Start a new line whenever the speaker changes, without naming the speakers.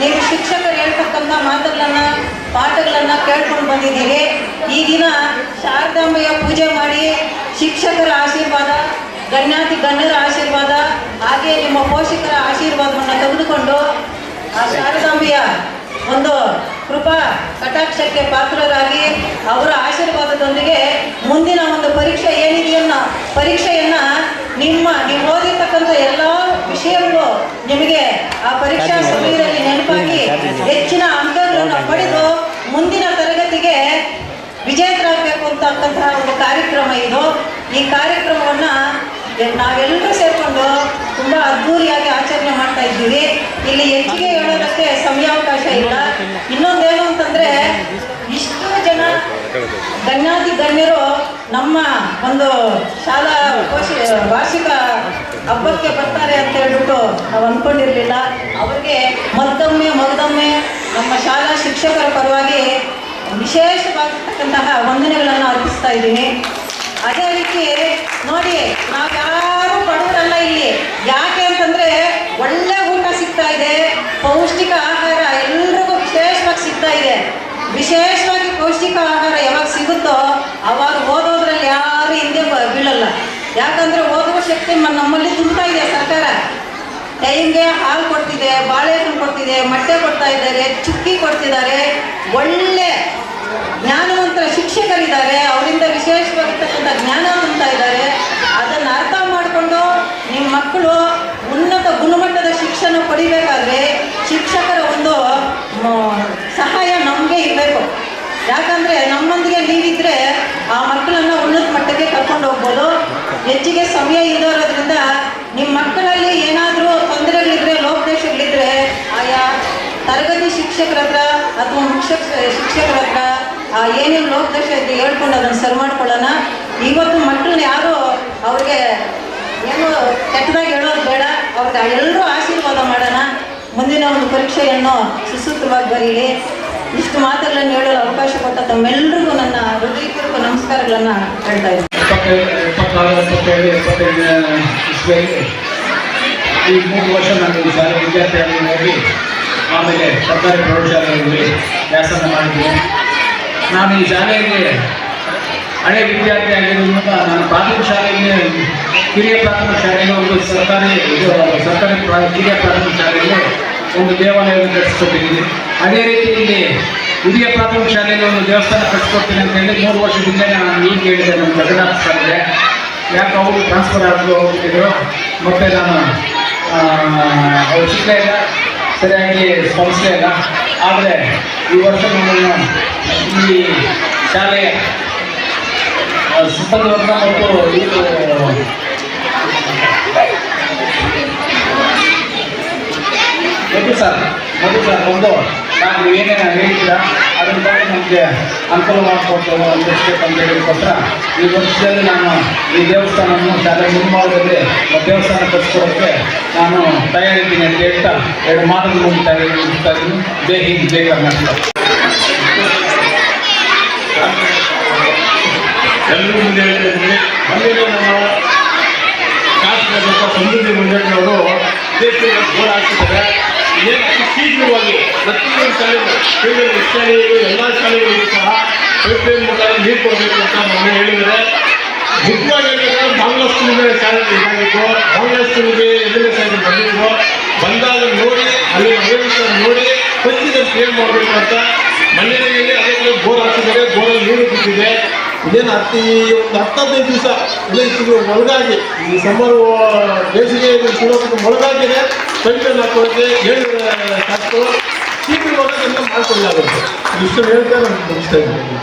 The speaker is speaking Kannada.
ನೀವು ಶಿಕ್ಷಕರು ಹೇಳ್ತಕ್ಕಂಥ ಮಾತುಗಳನ್ನ, ಪಾಠಗಳನ್ನ ಕೇಳ್ಕೊಂಡು ಬಂದಿದ್ದೀರಿ. ಈ ದಿನ ಶಾರದಾಂಬೆಯ ಪೂಜೆ ಮಾಡಿ ಶಿಕ್ಷಕರ ಆಶೀರ್ವಾದ, ಗಣ್ಯಾತಿ ಗಣ್ಯರ ಆಶೀರ್ವಾದ, ಹಾಗೆ ನಿಮ್ಮ ಪೋಷಕರ ಆಶೀರ್ವಾದವನ್ನು ತೆಗೆದುಕೊಂಡು ಆ ಶಾರದಾಂಬೆಯ ಒಂದು ಕೃಪಾ ಕಟಾಕ್ಷಕ್ಕೆ ಪಾತ್ರರಾಗಿ ಅವರ ಆಶೀರ್ವಾದದೊಂದಿಗೆ ಮುಂದಿನ ಒಂದು ಪರೀಕ್ಷೆ ಏನಿದೆಯನ್ನ, ಪರೀಕ್ಷೆಯನ್ನ ನಿಮ್ಮ ನೀವು ನಿಮಗೆ ಆ ಪರೀಕ್ಷಾ ಸಮಯದಲ್ಲಿ ನೆನಪಾಗಿ ಹೆಚ್ಚಿನ ಅಂಕಗಳನ್ನು ಪಡೆದು ಮುಂದಿನ ತರಗತಿಗೆ ವಿಜೇತರಾಗಬೇಕು ಅಂತಕ್ಕಂತಹ ಒಂದು ಕಾರ್ಯಕ್ರಮ ಇದು. ಈ ಕಾರ್ಯಕ್ರಮವನ್ನು ನಾವೆಲ್ಲರೂ ಸೇರಿಕೊಂಡು ತುಂಬ ಅದ್ಧೂರಿಯಾಗಿ ಆಚರಣೆ ಮಾಡ್ತಾ ಇದ್ದೀವಿ. ಇಲ್ಲಿ ಹೆಚ್ಚಿಗೆ ಹೇಳೋದಕ್ಕೆ ಸಮಯಾವಕಾಶ ಇಲ್ಲ. ಇನ್ನೊಂದೇನು ಅಂತಂದ್ರೆ ಇಷ್ಟು ಜನ ಗಣ್ಯಾತಿ ಗಣ್ಯರು ನಮ್ಮ ಒಂದು ಶಾಲಾ ವಾರ್ಷಿಕ ಹಬ್ಬಕ್ಕೆ ಬರ್ತಾರೆ ಅಂತ ಹೇಳ್ಬಿಟ್ಟು ನಾವು ಅನ್ಕೊಂಡಿರ್ಲಿಲ್ಲ. ಅವ್ರಿಗೆ ಮತ್ತೊಮ್ಮೆ ಮೊದಲೊಮ್ಮೆ ನಮ್ಮ ಶಾಲಾ ಶಿಕ್ಷಕರ ಪರವಾಗಿ ವಿಶೇಷವಾಗಿರ್ತಕ್ಕಂತಹ ವಂದನೆಗಳನ್ನು ಅರ್ಪಿಸ್ತಾ ಇದ್ದೀನಿ. ಅದೇ ರೀತಿ ನೋಡಿ, ನಾವು ಯಾರು ಬಡವರಲ್ಲ ಇಲ್ಲಿ. ಯಾಕೆ ಅಂತಂದ್ರೆ ಒಳ್ಳೆ ಊಟ ಸಿಗ್ತಾ ಇದೆ, ಪೌಷ್ಟಿಕ ಆಹಾರ ಎಲ್ರಿಗೂ ವಿಶೇಷವಾಗಿ ಸಿಗ್ತಾ ಇದೆ. ವಿಶೇಷವಾಗಿ ಪೌಷ್ಟಿಕ ಆಹಾರ ಯಾವಾಗ ಸಿಗುತ್ತೋ ಅವಾಗ ಓದೋದ್ರಲ್ಲಿ ಯಾರು ಹಿಂದೆ ಬೀಳಲ್ಲ. ಯಾಕಂದ್ರೆ ಓದುವ ಶಕ್ತಿ ನಮ್ಮಲ್ಲಿ ತುಂಬಾ ಇದೆ ಸರ್ಕಾರ. ಟೈಮ್ಗೆ ಹಾಲು ಕೊಡ್ತಿದೆ, ಬಾಳೆಹಣ್ಣು ಕೊಡ್ತಿದೆ, ಮೊಟ್ಟೆ ಕೊಡ್ತಾ ಇದ್ದಾರೆ, ಚುಕ್ಕಿ ಕೊಡ್ತಿದ್ದಾರೆ. ಒಳ್ಳೆ ಜ್ಞಾನವಂತರ ಶಿಕ್ಷಕರಿದ್ದಾರೆ. ಅವರಿಂದ ವಿಶೇಷವಾಗಿರ್ತಕ್ಕಂಥ ಜ್ಞಾನ ತುಂಬ್ತಾ ಇದ್ದಾರೆ. ಅದನ್ನು ಅರ್ಥ ಮಾಡಿಕೊಂಡು ನಿಮ್ಮ ಮಕ್ಕಳು ಉನ್ನತ ಗುಣಮಟ್ಟದ ಶಿಕ್ಷಣ ಪಡಿಬೇಕಾದ್ರೆ ಶಿಕ್ಷಕರ ಒಂದು ಸಹಾಯ ನಮಗೆ ಇರಬೇಕು. ಯಾಕಂದ್ರೆ ನಮ್ಮೊಂದಿಗೆ ನೀವಿದ್ರೆ ಆ ಮಕ್ಕಳನ್ನ ಮಟ್ಟಕ್ಕೆ ಕರ್ಕೊಂಡು ಹೋಗ್ಬೋದು ಹೆಚ್ಚಿಗೆ ಸಮಯ ಇರೋದ್ರಿಂದ ನಿಮ್ಮ ಮಕ್ಕಳಲ್ಲಿ ಏನಾದರೂ ತೊಂದರೆಗಳಿದ್ರೆ ಲೋಪದೇಶಗಳಿದ್ರೆ ಆಯಾ ತರಗತಿ ಶಿಕ್ಷಕರ ಹತ್ರ ಅಥವಾ ಮುಖ್ಯ ಶಿಕ್ಷಕರ ಹತ್ರ, ಆ ಏನೇನು ಲೋಪದೇಶ ಇದೆ ಹೇಳ್ಕೊಂಡು ಅದನ್ನು ಸರಿ ಮಾಡ್ಕೊಳ್ಳೋಣ. ಇವತ್ತು ಮಕ್ಕಳನ್ನ ಯಾರು ಅವ್ರಿಗೆ ಏನು ಕೆಟ್ಟದಾಗಿ ಹೇಳೋದು ಬೇಡ. ಅವ್ರಿಗೆ ಎಲ್ಲರೂ ಆಶೀರ್ವಾದ ಮಾಡೋಣ. ಮುಂದಿನ ಒಂದು ಪರೀಕ್ಷೆಯನ್ನು ಸುಸೂತ್ರವಾಗಿ ಬರೀಲಿ ಇಷ್ಟು ಮಾತುಗಳನ್ನು ಹೇಳಲು ಅವಕಾಶ ಕೊಟ್ಟ ತಮ್ಮೆಲ್ಲರಿಗೂ ನನ್ನ ನಮಸ್ಕಾರಗಳನ್ನು ಹೇಳ್ತಾ ಇದ್ದೀನಿ.
ಇಪ್ಪತ್ತಾರು ಇಪ್ಪತ್ತೇಳು, ಇಪ್ಪತ್ತೈದನೇ ಇಸ್ವಿಯಲ್ಲಿ ಈ ಮೂರು ವರ್ಷ ನಾನು ಶಾಲೆ ವಿದ್ಯಾರ್ಥಿಯಾಗಿ ಹೋಗಿ ಆಮೇಲೆ ಸರ್ಕಾರಿ ಪ್ರೌಢಶಾಲೆಗಳಲ್ಲಿ ವ್ಯಾಸಂಗ ಮಾಡಿದ್ದೀನಿ. ನಾನು ಈ ಶಾಲೆಗೆ ಹಳೆ ವಿದ್ಯಾರ್ಥಿ ಆಗಿರೋದ್ರಿಂದ ನಾನು ಪ್ರಾಥಮಿಕ ಶಾಲೆಯಲ್ಲಿ ಹಿರಿಯ ಪ್ರಾಥಮಿಕ ಶಾಲೆಗೆ ಒಂದು ಸರ್ಕಾರಿ ಸರ್ಕಾರಿ ಹಿರಿಯ ಪ್ರಾಥಮಿಕ ಶಾಲೆಯಲ್ಲಿ ಒಂದು ದೇವಾಲಯವನ್ನು ಕಟ್ಟಿಸ್ಕೊಟ್ಟಿದ್ದೀನಿ. ಅದೇ ರೀತಿ ಇಲ್ಲಿ ಹಿರಿಯ ಪ್ರಾಥಮಿಕ ಶಾಲೆಯಲ್ಲಿ ಒಂದು ದೇವಸ್ಥಾನ ಕಟ್ಟಿಸ್ಕೊಡ್ತೀನಿ ಅಂತ ಹೇಳಿ ಮೂರು ವರ್ಷದಿಂದ ನಾನು ಈಗ ಹೇಳಿದೆ ನಮ್ಮ ಜಗನ್ನಾಥ ಸರ್ಗೆ ಯಾಕೆ ಅವರು ಟ್ರಾನ್ಸ್ಫರ್ ಆಗಿ ಹೋಗ್ತಿದ್ರು ಮತ್ತು ನಾನು ಅವ್ರು ಸಿಗ್ತಾ ಇಲ್ಲ, ಸರಿಯಾಗಿ ಸ್ಪಂದಿಸ್ತಾ ಇಲ್ಲ. ಆದರೆ ಈ ವರ್ಷ ನಮ್ಮನ್ನು ಈ ಸಿಬ್ಬಂದಿ ವರ್ಗ ಮತ್ತು ಮಧು ಸರ್? ಮಧು ಸರ್? ನಾನು ಏನೇನು ಹೇಳ್ತೀರಾ, ಅದನ್ನು ಬಗ್ಗೆ ನಮಗೆ ಅನುಕೂಲ ಮಾಡಿಕೊಟ್ಟು ಅಂತ ಹೇಳಿದಕ್ಕೋಸ್ಕರ ಈ ವರ್ಷದಲ್ಲಿ ನಾನು ಈ ದೇವಸ್ಥಾನವನ್ನು ಶಾಲೆ ಮುಂಭಾಗದಲ್ಲಿ ದೇವಸ್ಥಾನ ಕಟ್ಸ್ಕೊಡೋಕ್ಕೆ ನಾನು ತಯಾರಿದ್ದೀನಿ ಅಂತ ಹೇಳ್ತಾ ಎರಡು ಮಾತನ್ನು ಮುಗಿತಾ ಮುಗಿಸ್ತಾ ಇದ್ದೀನಿ. ಜೈ ಹಿಂದ್ ಜೈ ಕರ್ನಾಟಕ
ಎಲ್ಲರೂ ಮುಂದೆ ಹೇಳ್ತಾ ಇದ್ದೀನಿ ಮೊನ್ನೆ ನಮ್ಮ ಸಮೃದ್ಧಿ ಮುಂದೆ ದೇಶದಲ್ಲಿ ಗೋಲ್ ಹಾಕ್ತಿದ್ದಾರೆ ಶೀಘ್ರವಾಗಿ ಪ್ರತಿಯೊಂದು ಶಾಲೆಗಳು ಶಾಲೆಗಳು ಎಲ್ಲ ಶಾಲೆಗಳಿಗೂ ಸಹ ಪೈಪ್ಲೈನ್ ಮುಖಾಂತರ ನೀರು ಕೊಡಬೇಕು ಅಂತ ಮೊನ್ನೆ ಹೇಳಿದರೆ ಮುಖ್ಯವಾಗಿ ಬಹಳಷ್ಟು ಸ್ಕೂಲ್ಗೆ ಶಾಲೆ ಇದಾಗಿತ್ತು ಬಹಳಷ್ಟು ಸ್ಕೂಲ್ಗೆ ಎದುರು ಶಾಲೆ ಬಂದಿದ್ರು ಬಂದಾಗ ನೋಡಿ, ಅಲ್ಲಿ ನೋಡಿ ಖಚಿತ ಕ್ಲಿಯರ್ ಮಾಡಬೇಕು ಅಂತ ಮಣ್ಣಿನಲ್ಲಿ ಅದೇ ಇದೇನು ಅತಿ ಒಂದು ಹತ್ತು ಹದಿನೈದು ದಿವಸ ಇಲ್ಲೇ ಇದು ಮೊಳಗಾಗಿ. ಈ ಸಮ್ಮರ್ ಬೇಸಿಗೆ ಶುರುವಾಗೋದು ಮೊಳಗಾಗಿದೆ ಪೈಪ್ಲೈನ್ ಹಾಕೋಕ್ಕೆ ಹೇಳಿ ಶಾಸಕರು ಶೀಘ್ರವಾಗಿ ಅದನ್ನು ಮಾಡ್ಕೊಳ್ಳಲಾಗುತ್ತೆ ಇಷ್ಟು ಹೇಳ್ತಾ ನಾನು ಮುಗಿಸ್ತಾ ಇದ್ದೀನಿ.